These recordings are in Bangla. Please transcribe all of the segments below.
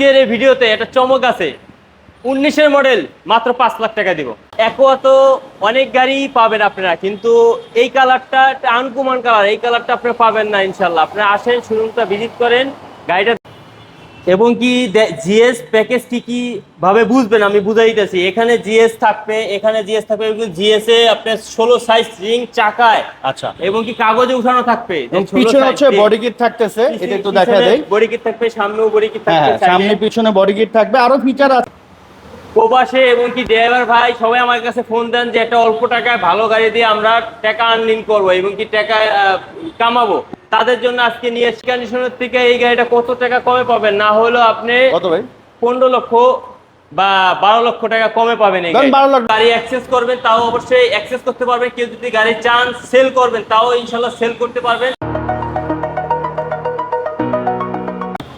আজকের এই ভিডিওতে একটা চমক আছে। উনিশের মডেল মাত্র পাঁচ লাখ টাকা দিব। একোয়া তো অনেক গাড়ি পাবেন আপনারা, কিন্তু এই কালারটা আনকুমান কালার এই কালারটা আপনি পাবেন না ইনশাল্লাহ আপনারা আসেন শোরুমটা ভিজিট করেন, গাড়িটা এবং কি জিএস প্যাকেজ কি কি ভাবে বুঝবেন? আমি বুঝাই দিতেছি এখানে জিএস থাকবে এখানে জিএস থাকবে জিএস এ আপনার ষোলো সাইজ রিং চাকায় আচ্ছা। এবং কি কাগজে উঠানো থাকবে। যে পিছনে হচ্ছে বডি কিট থাকতেছে এটা একটু দেখা দেয় বডি কিট থাকবে সামনেও বডি কিট হ্যাঁ থাকবে হ্যাঁ, সামনে পিছনে বডি কিট থাকবে। আরও ফিচার আছে। প্রবাসে এবং কি ড্রাইভার ভাই সবাই আমার কাছে ফোন দেন যে একটা অল্প টাকায় ভালো গাড়ি দিয়ে আমরা টাকা আর্নিং করব এবং কি টাকা আহ, কামাবো। তাদের জন্য আজকে নিয়ে কন্ডিশনের থেকে এই গাড়িটা কত টাকা কমে পাবেন? না হলেও আপনি কত ভাই? পনেরো লক্ষ বা বারো লক্ষ টাকা কমে পাবেন গাড়ি। 12 লক্ষ। গাড়ি অ্যাক্সেস করবেন তাও অবশ্যই অ্যাক্সেস করতে পারবেন। কেউ যদি গাড়ি চান সেল করবেন তাও ইনশাল্লাহ সেল করতে পারবেন।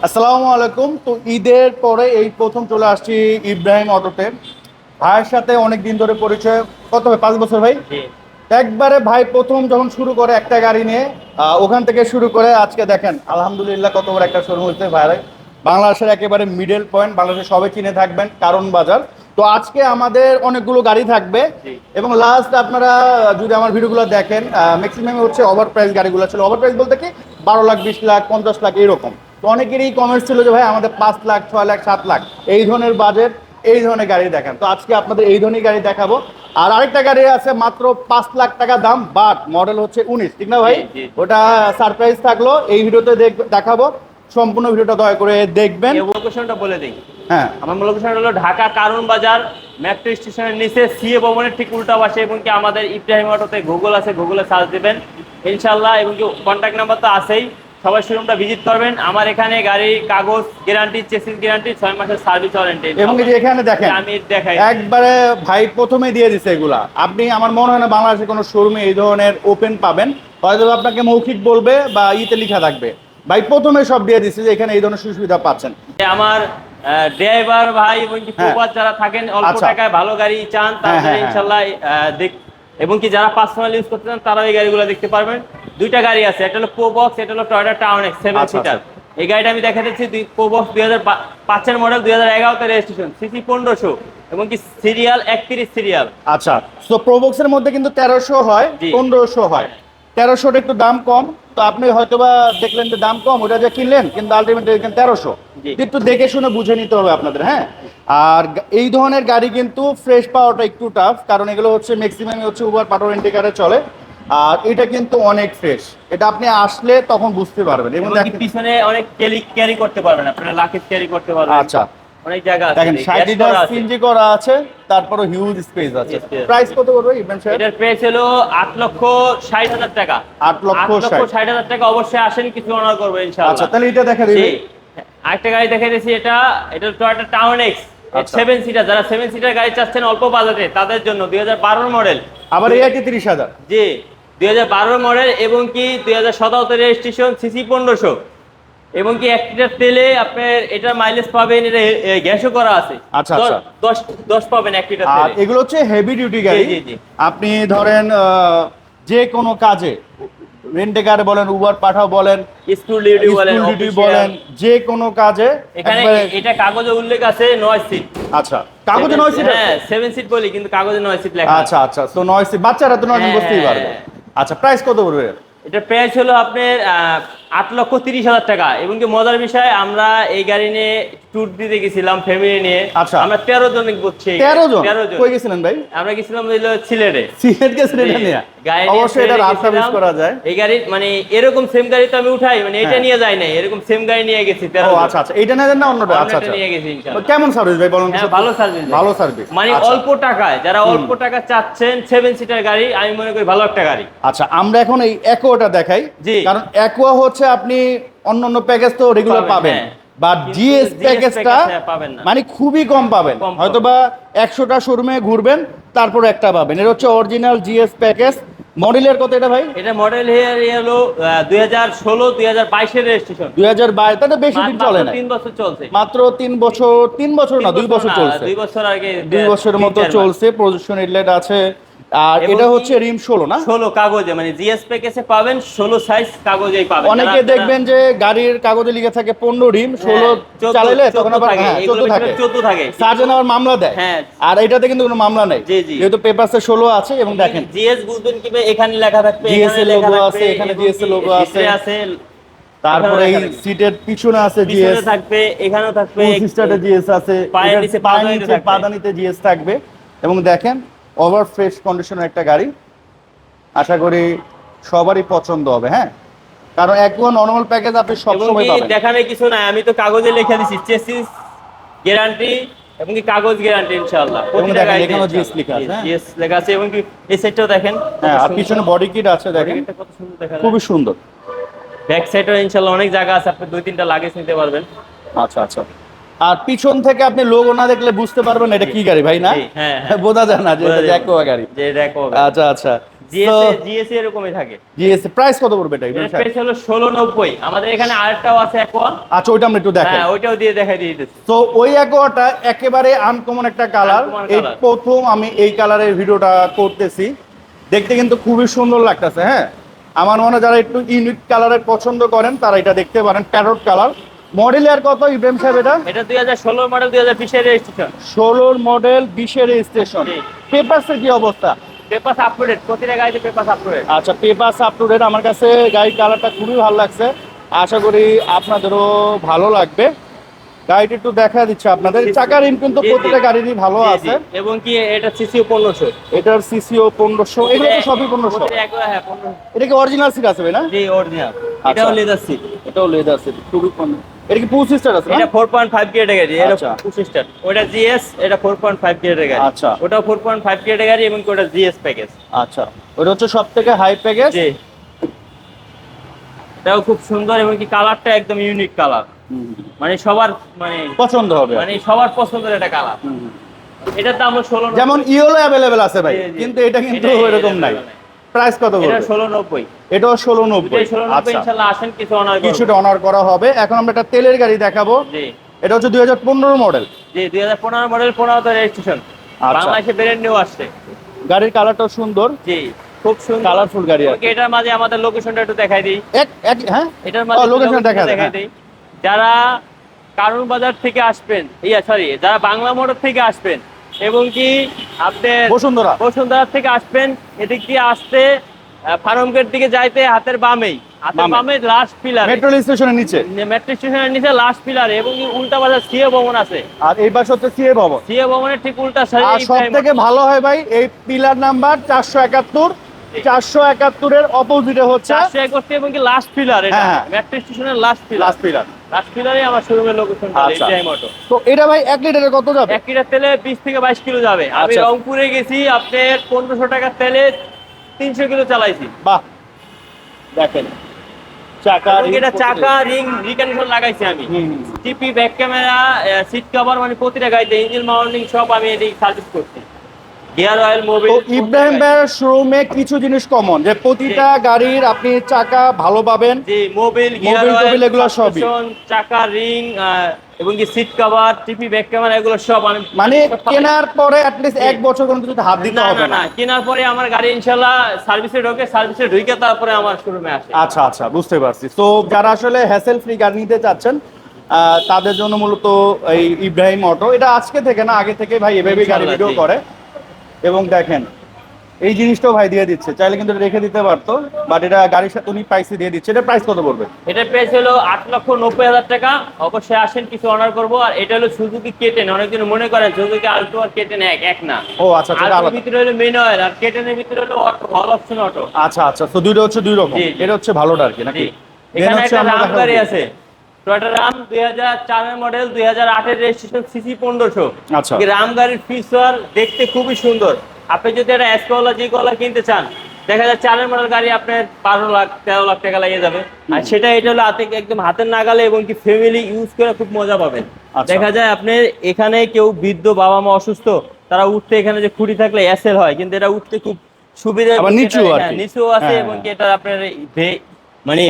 আসসালামু আলাইকুম। তো ঈদের পরে এই প্রথম চলে আসছি ইব্রাহিম অটোতে। ভাইয়ের সাথে অনেক দিন ধরে পরিচয়। কত ভাই? পাঁচ বছর ভাই? একবারে ভাই প্রথম যখন শুরু করে একটা গাড়ি নিয়ে ওখান থেকে শুরু করে আজকে দেখেন আলহামদুলিল্লাহ কত বড় একটা শোরুম হচ্ছে ভাই। বাংলাদেশের একেবারে মিডল পয়েন্ট বাংলাদেশে সবাই চিনে থাকবেন কারণ বাজার। তো আজকে আমাদের অনেকগুলো গাড়ি থাকবে। এবং লাস্ট আপনারা যদি আমার ভিডিওগুলো দেখেন ম্যাক্সিমাম হচ্ছে ওভার প্রাইস গাড়িগুলো ছিল। ওভার প্রাইস বলতে কি বারো লাখ বিশ লাখ পঞ্চাশ লাখ এরকম। তো অনেকেরই কমেন্টস ছিল যে ভাই আমাদের পাঁচ লাখ ছয় লাখ সাত লাখ। এই ধরনের বাজেট এই ধরনের গাড়ি দেখান। তো আজকে আপনাদের এই ধরনের গাড়ি দেখাবো। আর আরেকটা গাড়ি আছে মাত্র পাঁচ লাখ টাকা দাম বাট মডেল হচ্ছে উনিশ ঠিক না ভাই। ওটা সারপ্রাইজ থাকল এই ভিডিওতে দেখাবো সম্পূর্ণ ভিডিওটা দয়া করে দেখবেন। লোকেশনটা বলে দিই। হ্যাঁ। আমার লোকেশন হলো ঢাকা কারণ বাজার মেট্রো স্টেশনের নিচে সিএ ভবনের ঠিক উল্টা পাশে এবং কি আমাদের ইব্রাহিম অটোতে গুগল আছে গুগলে সার্চ দিবেন। ইনশাল্লাহ এবং কি কন্ট্যাক্ট নাম্বার তো আছেই। সবাই শোরুমটা ভিজিট করবেন। আমার এখানে গাড়ির কাগজ গ্যারান্টি চেসিস গ্যারান্টি ছয় মাসের সার্ভিস ওয়ারেন্টি এবং এই যে এখানে দেখেন আমি দেখাই একবারে ভাই প্রথমে দিয়ে দিছে এগুলা। আপনি আমার মনে হয় না বাংলাদেশে কোনো শোরুমে এই ধরনের ওপেন পাবেন। হয়তো আপনাকে মৌখিক বলবে বা ইতে লেখা থাকবে। ভাই প্রথমে সব দিয়ে দিচ্ছে যে এখানে এই ধরনের সুবিধা পাচ্ছেন। আমার ড্রাইভার ভাই এবং হ্যাঁ। যারা থাকেন অল্প আচ্ছা। টাকায় ভালো গাড়ি চান হ্যাঁ, তাদের হ্যাঁ, হ্যাঁ। ইনশাল্লাহ দেখ এবং কি যারা পার্সোনাল ইউজ করতে চান তারা এই গাড়িগুলো দেখতে পারবেন। দুইটা গাড়ি আছে একটা হলো প্রোবক্স এটা হলো Toyota town X seven seater এই গাড়িটা আমি দেখা দিচ্ছি দুই প্রোবক্স দুই হাজার পাঁচের মডেল দুই হাজার এগারোতে রেজিস্ট্রেশন সিসি পনেরোশো এবং কি সিরিয়াল একত্রিশ সিরিয়াল আচ্ছা তো প্রোবক্সের মধ্যে কিন্তু তেরোশো হয়। পনেরোশো হয়। তেরোশোর একটু দাম কম তো আপনি হয়তো বা দেখলেন যে দাম কম ওটা যে কিনলেন কিন্তু আলটিমেটলি এখানে তেরোশো। একটু দেখে শুনে বুঝে নিতে হবে আপনাদের হ্যাঁ? আর এই ধরনের গাড়ি কিন্তু ফ্রেশ পাওয়াটা একটু টাফ কারণ এগুলো হচ্ছে ম্যাক্সিমাম হচ্ছে উবার পাটোর ইন্ডিকারে চলে। আর এটা কিন্তু অনেক ফ্রেশ এটা আপনি আসলে তখন বুঝতে পারবেন। এবং পিছনে অনেক ক্যারি করতে পারবেন আপনারা লাকেজ ক্যারি করতে পারবেন। আচ্ছা। অনেক জায়গা আছে। দেখেন সাইড সিএনজি করা আছে। তারপরে হিউজ স্পেস আছে. প্রাইস কত করবে ইভেন্ট সাহেব এটার প্রাইস হলো আট লক্ষ ষাট হাজার টাকা। আট লক্ষ ষাট। ষাট হাজার টাকা অবশ্যই আসেন কিছু অনার করব আচ্ছা তাহলে এটা দেখা দিবে। আরেকটা গাড়ি দেখে দিয়েছি এটা এটা Toyota town X. Seven seater যারা সেভেন সিটার গাড়ি চাচ্ছেন অল্প বাজেটে তাদের জন্য দুই হাজার মডেল আবার এই একটি তিরিশ হাজার। জি দুই হাজার মডেল এবং কি দুই হাজার সতেরোতে রেজিস্ট্রেশন সিসি পনেরোশো। এবং কি এক লিটার তেলে আপনার এটা মাইলেজ পাবেন এটা গ্যাসও করা আছে। আচ্ছা, দশ- আচ্ছা। দশ দশ পাবেন এক লিটার আর এগুলো হচ্ছে হেভি ডিউটি গাড়ি। আপনি ধরেন যে কোনো কাজে রেন্টে কারে বলেন উবার পাঠাও বলেন স্কুল ডিউটি বলেন স্কুল ডিউটি বলেন যে কোনো কাজে এখানে এটা কাগজে উল্লেখ আছে নয় সিট আচ্ছা কাগজে নয় সিট হ্যাঁ সেভেন সিট বলি কিন্তু কাগজে নয় সিট লেখা আচ্ছা আচ্ছা তো নয় সিট বাচ্চারা তো নয় হ্যাঁ, বুঝতেই পারবে। হ্যাঁ। আচ্ছা প্রাইস কত পড়বে? এটা প্রাইস হলো আপনার আট লক্ষ তিরিশ হাজার টাকা। এবং কি মজার বিষয় আমরা এই গাড়ি নিয়ে ট্যুর দিতে গেছিলাম ফ্যামিলি নিয়ে। আচ্ছা। আমরা তেরো জন বুঝছি তেরো জন? তেরো জন। কই গেছিলেন ভাই? আমরা গেছিলাম হইল সিলেটে। সিলেট গেছেন এটা নিয়ে গাড়ি অবশ্যই এটা সিলেটে রাত করা যায়। এই গাড়ি মানে এরকম সেম গাড়ি তো আমি উঠাই মানে এটা হ্যাঁ। নিয়ে যাই নাই। এরকম সেম গাড়ি নিয়ে গেছি তেরো আচ্ছা আচ্ছা। এটা না না অন্যটা আচ্ছা আচ্ছা। নিয়ে গেছি ইনশাআল্লাহ। কেমন সার্ভিস ভাই বলুন হ্যাঁ ভালো সার্ভিস ভালো সার্ভিস মানে আচ্ছা। অল্প টাকায় যারা অল্প টাকা চাচ্ছেন সেভেন সিটার গাড়ি আমি মনে করি ভালো একটা গাড়ি। আচ্ছা আমরা এখন এই অ্যাকোয়াটা দেখাই। কারণ অ্যাকোয়া হচ্ছে আপনি অন্য অন্য প্যাকেজ তো রেগুলার পাবেন, হ্যাঁ। বা জিএস প্যাকেজটা। মানে খুবই কম পাবেন। হয়তো বা একশোটা শোরুমে ঘুরবেন তারপর একটা পাবেন। এটা হচ্ছে অরিজিনাল জিএস প্যাকেজ মডেলের কত এটা ভাই? এটা মডেল হেয়ার হলো দুই হাজার ষোলো দুই হাজার বাইশের রেজিস্ট্রেশন দুই হাজার বাইশ তাতে বেশি দিন চলে না। তিন বছর চলছে। মাত্র তিন বছর তিন বছর না দুই বছর চলছে। দুই বছর আগে দুই বছরের মতো। চলছে হেডলাইট আছে আর এটা হচ্ছে রিম ষোলো না ষোলো কাগজে মানে জিএস প্যাকেজে পাবেন ষোলো সাইজ কাগজেই পাবেন অনেকে দেখবেন যে গাড়ির কাগজে লিখে থাকে পনেরো রিম ষোলো হ্যাঁ, চালাইলে তখন আবার হ্যাঁ চোদ্দ থাকে চোদ্দ থাকে। সার্জন আবার মামলা দেয় হ্যাঁ। আর এটাতে কিন্তু কোনো মামলা নেই। যেহেতু পেপারসে ষোলো আছে এবং দেখেন জিএস বুঝবেন কি এখানে লেখা থাকবে logo থাকবে, আছে, এখানে logo আছে। আছে তারপরে এই। সিটের পিছনে আছে জিএস থাকবে এখানেও থাকবে সিস্টারে জিএস আছে পায়ের নিচে। পাদানিতে জিএস থাকবে এবং দেখেন ওভার ফ্রেশ কন্ডিশনের একটা গাড়ি। আশা করি সবারই পছন্দ হবে হ্যাঁ? কারণ একদম নর্মাল প্যাকেজ আপনি সবসময় পাবেন। দেখানোর কিছু নাই আমি তো কাগজে লিখে দিছি চেসিস গ্যারান্টি এবং কি কাগজ গ্যারান্টি ইনশাআল্লাহ। এবং দেখেন, এখানেও GS লেখা আছে, হ্যাঁ? জিএস লেখা আছে এবং কি এই সেটটাও দেখেন হ্যাঁ আর পিছনে বডি কিট আছে দেখেন। কত সুন্দর দেখা খুবই সুন্দর। ব্যাক সাইডেও ইনশাআল্লাহ অনেক জায়গা আছে আপনি দুই তিনটা লাগেজ নিতে পারবেন। আচ্ছা আচ্ছা। আর পিছন থেকে আপনি লোগো না দেখলে বুঝতে পারবেন এটা কি গাড়ি ভাই না? হ্যাঁ, হ্যাঁ। বোঝা যায় না যে এটা। গাড়ি। যে দেখো আচ্ছা আচ্ছা। জিএস জিএস এরকমই থাকে। জিএস প্রাইস কত পড়বে এটা? প্রাইস হলো ষোলো নব্বই। আমাদের এখানে আরেকটাও আছে একোয়া আচ্ছা ওইটা আমরা একটু দেখেন। হ্যাঁ ওইটাও দিয়ে দেখাই দিয়ে তো ওই অ্যাকোয়াটা একেবারে আনকমন একটা কালার এই প্রথম আমি এই কালারের ভিডিওটা করতেছি। দেখতে কিন্তু খুবই সুন্দর লাগতেছে হ্যাঁ? আমার মনে হয় যারা একটু ইউনিক কালারের পছন্দ করেন তারা এটা দেখতে পারেন। প্যারট কালার মডেল আর কত ইব্রাহিম সাহেব এটা? এটা দুই হাজার ষোলোর মডেল দুই হাজার বিশের রেজিস্ট্রেশন ষোলোর মডেল বিশের রেজিস্ট্রেশন জি। পেপারসের কি অবস্থা? পেপার আপলোডেড প্রতিটা গাড়িতে পেপার আপলোডেড আচ্ছা পেপার আপ টু আমার কাছে গাড়ির কালারটা খুবই ভালো লাগছে। আশা করি আপনাদেরও ভালো লাগবে। গাড়িটি একটু দেখা দিচ্ছে আপনাদের। চাকার রিম কিন্তু। প্রত্যেকটা গাড়িরই ভালো আছে। এবং কি এটা সিসিও পনেরোশো? এটার সিসিও পনেরোশো। এগুলো তো সবই পনেরোশো। হ্যাঁ পনেরো এটা কি অরিজিনাল সিট আছে ভাই না? জি অরিজিনাল আচ্ছা। এটাও লেদার সিট এটাও লেদার সিট খুবই পনেরো এটা কি পুল সিস্টার আছে এটা ফোর পয়েন্ট ফাইভ গ্রেডের গাড়ি এটা আচ্ছা। স্টার। ওটা জিএস এটা ফোর পয়েন্ট ফাইভ গ্রেডের আচ্ছা। ওটা এবং ওটা জিএস প্যাকেজ আচ্ছা। ওটা হচ্ছে সব থেকে হাই প্যাকেজ জি। এটাও খুব সুন্দর এবং কি কালারটা একদম ইউনিক কালার মানে সবার মানে পছন্দ হবে। মানে সবার পছন্দের একটা কালার। এটার দাম হলো ষোলো যেমন ইওলো অ্যাভেলেবেল আছে ভাই। কিন্তু এটা কিন্তু এরকম নাই। প্রাইস কত এটা পড়বে? ষোলো নব্বই এটাও ষোলো নব্বই দুটাই ষোলো আচ্ছা। ইনশাল্লাহ আসেন কিছু অনার কিছুটা অনার করা হবে। এখন আমরা একটা তেলের গাড়ি দেখাবো। জি। এটা হচ্ছে দুই হাজার পনেরো মডেল। জি দুই হাজার পনেরো মডেল পনেরো রেজিস্ট্রেশন আচ্ছা। বাংলাদেশে ব্র্যান্ড নিউ আসছে। গাড়ির কালারটাও সুন্দর। জি। খুব সুন্দর। কালারফুল গাড়ি ওকে, এটার মাঝে আমাদের লোকেশনটা একটু দেখাই দিই। এক এক হ্যাঁ? এটার মাঝে যায়, দেখাই। দিই। যারা কারণ বাজার থেকে আসবেন ইয়া সরি যারা বাংলা মোটর থেকে আসবেন এবং কি আপনার বসুন্ধরা। বসুন্ধরা থেকে আসবেন এদিক দিয়ে আসতে ফার্ম গেট দিকে যাইতে হাতের বামেই। হাতের বামে। লাস্ট পিলার মেট্রো স্টেশনের নিচে। মেট্রো স্টেশনের নিচে লাস্ট পিলার এবং উল্টা সিএ ভবন আছে। আর এই পাশে হচ্ছে সিএ ভবন। সিএ ভবনের ঠিক উল্টা আর সব থেকে ভালো হয় ভাই এই পিলার নাম্বার চারশো একাত্তর। চারশো একাত্তরের অপোজিটে হচ্ছে চারশো এবং কি লাস্ট পিলার এটা। মেট্রো স্টেশনের last pillar last pillar last পিলারে আমার শোরুমের লোকেশন আচ্ছা। তো এটা ভাই এক লিটারে কত যাবে? এক লিটার তেলে বিশ থেকে বাইশ কিলো যাবে। আমি আচ্ছা। রংপুরে গেছি আপনার পনেরোশো টাকার তেলে তিনশো কিলো চালাইছি। বাহ। দেখেন। চাকা এটা চাকা রিং রিকন্ডিশন লাগাইছি আমি। TP back camera seat cover মানে প্রতিটা গাড়িতে ইঞ্জিন মাউন্টিং সব আমি এটি সার্ভিস করছি। গিয়ার অয়েল তো মোবিল ইব্রাহিম ভাইয়ের শোরুমে কিছু জিনিস কমন যে প্রতিটা গাড়ির আপনি চাকা ভালো পাবেন জি মোবিল গিয়ার অয়েল এগুলো সবই। চাকা রিং এবং কি seat cover TP back camera এগুলো সব আমি মানে কেনার পরে অ্যাটলিস্ট এক বছর কোনো কিছুতে হাত দিতে হবে না কেনার পরে আমার গাড়ি ইনশাল্লাহ সার্ভিসে ঢোকে সার্ভিসে ঢুকে তারপরে আমার শোরুমে আসে। আচ্ছা আচ্ছা বুঝতে পারছি। তো যারা আসলে হ্যাসেল ফ্রি গাড়ি নিতে চাচ্ছেন তাদের জন্য মূলত এই ইব্রাহিম অটো এটা আজকে থেকে না আগে থেকে ভাই এভাবে গাড়ি ভিডিও করে। এবং দেখেন এই জিনিসটাও ভাই দিয়ে দিচ্ছে। চাইলে কিন্তু রেখে দিতে পারতো বাট এটা গাড়ির সাথে উনি প্রাইসে দিয়ে দিচ্ছে। এটা প্রাইস কত পড়বে? এটার প্রাইস হলো আট লক্ষ নব্বই হাজার টাকা। অবশ্যই আসেন কিছু অনার করব। আর এটা হলো সুজুকি কেটেন অনেকজন মনে করেন সুজুকি আলটো আর কেটেন এক এক না। ও আচ্ছা আচ্ছা, এটা আলটোর আলাদা। ভিতরে হলো মেন অয়েল আর কেটেনের ভিতরে হলো অটো অল অপশন অটো আচ্ছা আচ্ছা তো দুইটা হচ্ছে দুই রকম। এটা হচ্ছে ভালোটা আর কি নাকি? এখানে একটা রাম গাড়ি আছে। টয়োটা রাম দুই হাজার চারের মডেল দুই হাজার আটের রেজিস্ট্রেশন সিসি পনেরোশো আচ্ছা। রাম গাড়ির ফিচার দেখতে খুবই সুন্দর আপনি যদি একটা জি কলা কিনতে চান দেখা যায় চারের মডেল গাড়ি আপনার বারো লাখ তেরো লাখ টাকা লাগিয়ে যাবে আর সেটা এটা হলো হাতে একদম হাতের নাগালে এবং কি ফ্যামিলি ইউজ করে খুব মজা পাবেন আচ্ছা। দেখা যায় আপনার এখানে কেউ বৃদ্ধ বাবা মা অসুস্থ তারা উঠতে এখানে যে খুঁটি থাকলে এসএল হয় কিন্তু এটা উঠতে খুব সুবিধা নিচু নিচু আছে হ্যাঁ, এবং হ্যাঁ। কি এটা আপনার মানে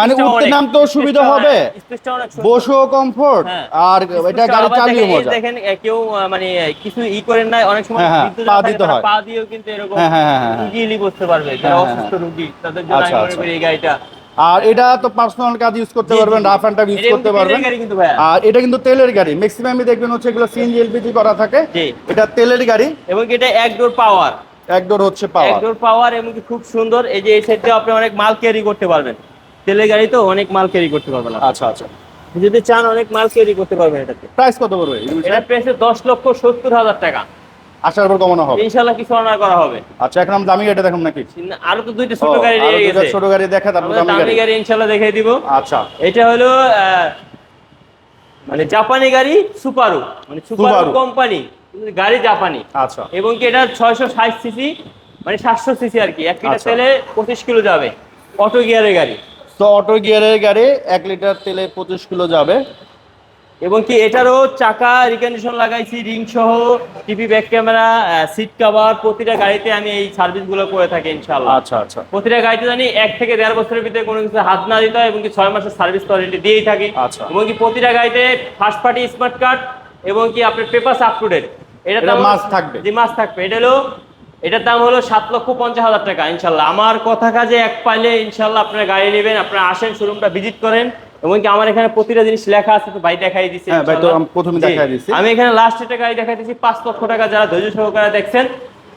মানে উঠতে নামতেও সুবিধা হবে? হ্যাঁ। বসেও কমফোর্ট হ্যাঁ। আর এটা গাড়ি চালিয়ে মজা দেখেন কেউ মানে কিছু ই করেন না অনেক সময় হ্যাঁ, পা দিতে হয়। পা দিয়েও কিন্তু এরকম। ইজিলি বসতে পারবে যারা অসুস্থ। রোগী তাদের জন্য আচ্ছা, আচ্ছা। এই গাড়িটা আর এটা তো পার্সোনাল কাজ ইউজ করতে পারবেন। রাফ অ্যান্ড টাফ ইউজ করতে পারবেন আর এটা কিন্তু তেলের গাড়ি ম্যাক্সিমামই দেখবেন হচ্ছে এগুলো সিএনজি এলপিজি করা থাকে এটা তেলের গাড়ি এবং এটা এক ডোর পাওয়ার এক ডোর হচ্ছে পাওয়ার। ডোর পাওয়ার এবং খুব সুন্দর। এই যে এই সাইডে আপনি অনেক মাল ক্যারি করতে পারবেন। তেলের গাড়ি তো অনেক মাল ক্যারি করতে পারবেন আচ্ছা আচ্ছা। যদি চান অনেক মাল ক্যারি করতে পারবেন এটাতে। প্রাইস কত পড়বে? এটা পেয়েছে দশ লক্ষ সত্তর হাজার টাকা। আসার পর কমানো হবে। ইনশাল্লাহ কিছু অনার করা হবে। আচ্ছা এখন দামি গাড়ি দেখাম নাকি? আরও তো দুইটা ছোট গাড়ি রয়ে গেছে। ছোট গাড়ি দেখা তারপর দামি দামি গাড়ি। গাড়ি ইনশাল্লাহ দেখিয়ে দিব। আচ্ছা। এটা হলো আহ, মানে জাপানি গাড়ি সুপারু মানে সুপারু কোম্পানি। গাড়ি জাপানি। আচ্ছা। এবং কি এটা ছয়শো ষাট সিসি মানে সাতশো সিসি আর কি। এক লিটার আচ্ছা। তেলে পঁচিশ কিলো যাবে অটো গিয়ারের গাড়ি। তো অটো গিয়ারের গাড়ি এক লিটার তেলে পঁচিশ কিলো যাবে। এবং কি এটারও চাকা রিকন্ডিশন লাগাইছি রিং সহ TV back camera seat cover প্রতিটা গাড়িতে আমি এই সার্ভিসগুলো করে থাকি ইনশাআল্লাহ। আচ্ছা আচ্ছা। প্রতিটা গাড়িতে জানি এক থেকে দেড় বছরের ভিতরে কোনো কিছু হাত না দিতে হয় এবং কি ছয় মাসের সার্ভিস ওয়ারেন্টি দিয়েই থাকি। আচ্ছা। এবং কি প্রতিটা গাড়িতে ফার্স্ট পার্টি স্মার্ট কার্ড এবং কি আপনার পেপার আপ টু ডেট এটা must থাকবে। জি মাস থাকবে। এটা হলো এটার দাম হলো সাত লক্ষ পঞ্চাশ হাজার টাকা ইনশাল্লাহ। আমার কথা কাজে এক পাইলে ইনশাল্লাহ আপনারা গাড়ি নেবেন আপনারা আসেন শোরুমটা ভিজিট করেন। আমার এখানে প্রতিটা জিনিস লেখা আছে তো ভাই দেখাই দিচ্ছি হ্যাঁ, আমি প্রথমে দেখাই দিছি। আমি এখানে লাস্ট একটা গাড়ি দেখাই দিচ্ছি পাঁচ লক্ষ টাকা যারা ধৈর্য সহকারে দেখছেন।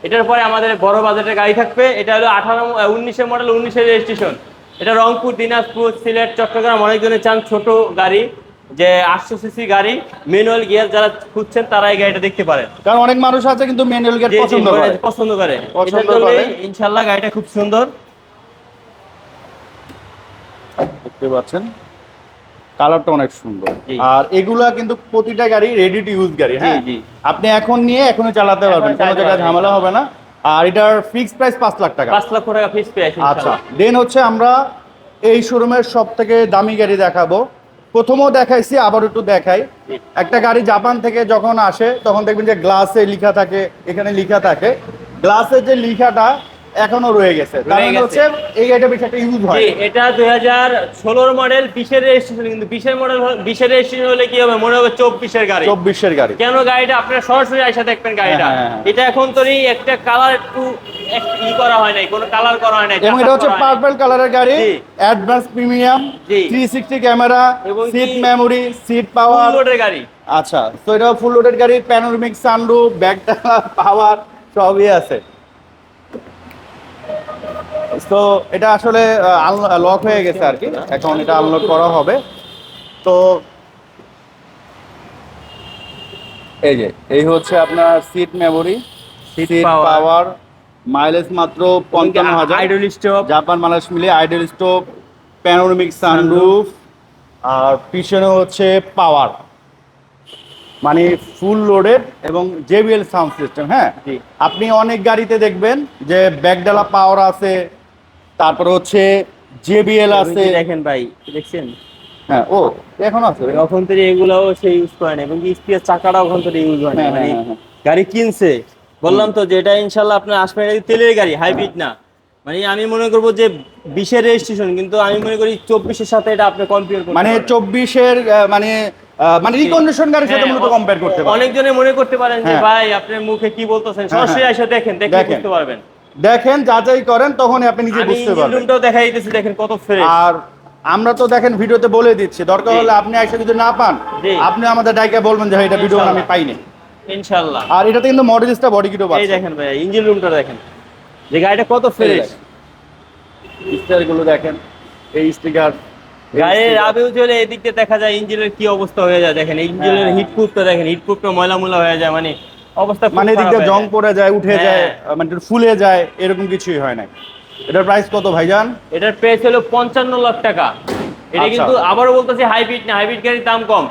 এটার পরে আমাদের বড় বাজেটের গাড়ি থাকবে। এটা হলো আঠারো উনিশের মডেল উনিশের রেজিস্ট্রেশন এটা রংপুর দিনাজপুর সিলেট চট্টগ্রাম অনেকজনে চান ছোট গাড়ি। যে আটশো সিসি গাড়ি ম্যানুয়াল গিয়ার যারা খুঁজছেন তারা এই গাড়িটা দেখতে পারেন। কারণ অনেক মানুষ আছে কিন্তু ম্যানুয়াল গিয়ার পছন্দ করে। পছন্দ করে। ইনশাল্লাহ গাড়িটা খুব সুন্দর। দেখতে পাচ্ছেন? কালারটা অনেক সুন্দর। আর এগুলা কিন্তু প্রতিটা গাড়ি রেডি টু ইউজ গাড়ি হ্যাঁ? আপনি এখন নিয়ে এখনই চালাতে পারবেন কোনো জায়গায় ঝামেলা হবে না। আর এটার ফিক্স প্রাইস পাঁচ লাখ টাকা। পাঁচ লক্ষ টাকা ফিস পেয়েছি আচ্ছা দেন হচ্ছে আমরা এই শোরুমের সব থেকে দামি গাড়ি দেখাবো। প্রথমও দেখাইছি আবার একটু দেখাই। একটা গাড়ি জাপান থেকে যখন আসে তখন দেখবেন যে গ্লাসে লিখা থাকে এখানে লিখা থাকে। গ্লাসে যে লেখাটা এখনও রয়ে গেছে। তার মানে হচ্ছে এই গাড়িটা বেশি একটা ইউজ হয়। এটা দুই হাজার ষোলোর মডেল বিশের রেজিস্ট্রেশন কিন্তু বিশের মডেল বিশের রেজিস্ট্রেশন হলে কি হবে? মনে হবে চব্বিশের গাড়ি। চব্বিশের গাড়ি। কেন গাড়িটা? আপনারা সরাসরি আইসা দেখবেন গাড়িটা। হ্যাঁ, হ্যাঁ, হ্যাঁ। এটা এখন তোরই একটা কালার একটু এক- ই করা হয় নাই কোনো কালার করা হয় নাই এবং এটা হচ্ছে পার্পল কালারের গাড়ি অ্যাডভান্স প্রিমিয়াম জি। থ্রি সিক্সটি ক্যামেরা এবং seat memory seat full power লোডের গাড়ি। আচ্ছা তো এটা ফুল লোডেড গাড়ি প্যানোরামিক সানরুফ ব্যাকটা পাওয়ার সবই আছে। তো এটা আসলে লক হয়ে গেছে আর কি। এখন এটা আনলক করা হবে। তো এই যে এই হচ্ছে আপনার seat memory seat power mileage মাত্র পঞ্চান্ন হাজার। আইডল স্টপ জাপান মালাস মিলে আইডল স্টোভ প্যানোরামিক সানরুফ আর পিছনে হচ্ছে পাওয়ার মানে ফুল লোডেড এবং জেবিএল সাউন্ড সিস্টেম হ্যাঁ। আপনি অনেক গাড়িতে দেখবেন যে ব্যাকডালা পাওয়ার আছে তারপর হচ্ছে জেবিএল আছে। দেখেন ভাই দেখছেন? হ্যাঁ ও এখন আছে। এখন থেকে এগুলাও সে ইউজ করে না এবং স্পিয়ার চাকাটাও ওখান থেকে ইউজ হয় না। হ্যাঁ, মানে হ্যাঁ, হ্যাঁ। গাড়ি কিনছে। বললাম তো যে এটা ইনশাল্লাহ আপনার আসবে তেলের গাড়ি হাইব্রিড না। মানে আমি মনে করব যে বিশের রেজিস্ট্রেশন কিন্তু আমি মনে করি চব্বিশের সাথে এটা আপনি কম্পেয়ার করতে মানে চব্বিশের মানে মানে রিকন্ডিশন গাড়ির সাথে মূলত কম্পেয়ার করতে পারেন। অনেকজনে মনে করতে পারেন যে। ভাই আপনার মুখে কি বলতেছেন? সরাসরি। এসে দেখেন দেখে। বুঝতে পারবেন। দেখেন যাচাই করেন তখন আপনি নিজে বুঝতে পারবেন। দেখাই দিতেছি দেখেন কত ফ্রেশ আর আমরা তো দেখেন ভিডিওতে বলে দিচ্ছি দরকার হলে আপনি এসে যদি না পান আপনি আমাদের ডাইকে বলবেন যে ভাই, এটা ভিডিও আমি পাইনি। ইনশাল্লাহ আর এটাতে কিন্তু মডেলিস্টা বডি কিটো এই পাচ্ছে দেখেন ভাই ইঞ্জিন রুমটা দেখেন। যে গাড়িটা কত ফ্রেশ স্টিকারগুলো দেখেন এই স্টিকার। গাড়ির আবেউ চলে এদিক দিয়ে দেখা যায় ইঞ্জিনের কি অবস্থা হয়ে যায়। দেখেন ইঞ্জিনের হ্যাঁ। হিটপ্রুফটা দেখেন হিটপ্রুফটা ময়লা ময়লা হয়ে যায় মানে অবস্থা মানে এদিক দিয়ে জং। পড়ে যায় উঠে হ্যাঁ। যায় আহ, মানে ফুলে যায় এরকম কিছুই হয় না এটার প্রাইস কত ভাইজান এটার প্রাইস হলো পঞ্চান্ন লাখ টাকা এটা আচ্ছা। কিন্তু আবারও বলতেছি হাইব্রিড না হাইব্রিড গাড়ির দাম কম।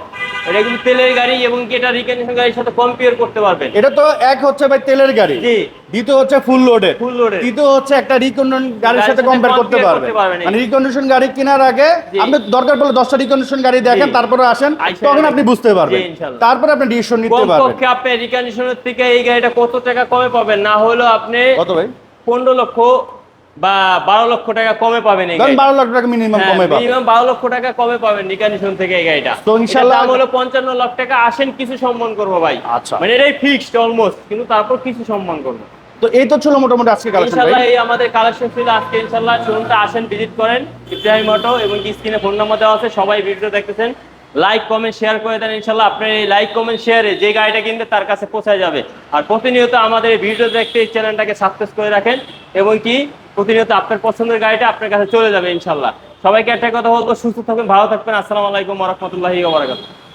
এটা কিন্তু তেলের গাড়ি এবং কি এটা রিকন্ডিশন গাড়ির সাথে কম্পেয়ার করতে পারবেন। এটা তো এক হচ্ছে ভাই তেলের গাড়ি। জি। দ্বিতীয় হচ্ছে ফুল লোডেড ফুল লোডের তৃতীয় হচ্ছে একটা রিকন্ডিশন গাড়ির সাথে কম্পেয়ার করতে পারবেন। মানে রিকন্ডিশন গাড়ি কেনার আগে। আপনি দরকার পড়লে দশটা রিকন্ডিশন গাড়ি দেখেন তারপরে আসেন তখন আপনি বুঝতে পারবেন। তারপরে আপনি ডিসিশন নিতে পারবেন। কমপক্ষে আপনি রিকন্ডিশনের থেকে এই গাড়িটা কত টাকা কমে পাবেন? না হলো আপনি কত ভাই? পনেরো লক্ষ বা বারো লক্ষ টাকা কমে পাবেন এই বারো লাখ টাকা মিনিমাম হ্যাঁ, কমে মিনিমাম বারো লক্ষ টাকা কমে পাবেন নিকানিশন থেকে এই গাড়িটা। তো ইনশাল্লাহ- দাম হলো পঞ্চান্ন লাখ টাকা আসেন কিছু সম্মান করব ভাই। আচ্ছা। মানে এটাই ফিক্সড অলমোস্ট কিন্তু তারপর কিছু সম্মান করব। তো এই তো ছিল মোটামুটি আজকে কালেকশন এই আমাদের কালেকশন ছিল। আজকে ইনশাল্লাহ শোরুমটা আসেন ভিজিট করেন। ইব্রাহিম অটো এবং স্ক্রিনে ফোন নাম্বার দেওয়া আছে সবাই ভিডিও দেখতেছেন। লাইক কমেন্ট শেয়ার করে দেন, ইনশাল্লাহ আপনার এই লাইক কমেন্ট শেয়ারে যে গাড়িটা কিনবে তার কাছে পৌঁছায় যাবে। আর প্রতিনিয়ত আমাদের এই ভিডিও দেখতে এই চ্যানেলটাকে সাবস্ক্রাইব করে রাখেন এবং কি প্রতিনিয়ত আপনার পছন্দের গাড়িটা আপনার কাছে চলে যাবে, ইনশাল্লাহ। সবাইকে একটা কথা বলব, সুস্থ থাকবেন ভালো থাকবেন। আসসালামু আলাইকুম রহমতুল্লাহি ওবরাকাতুহু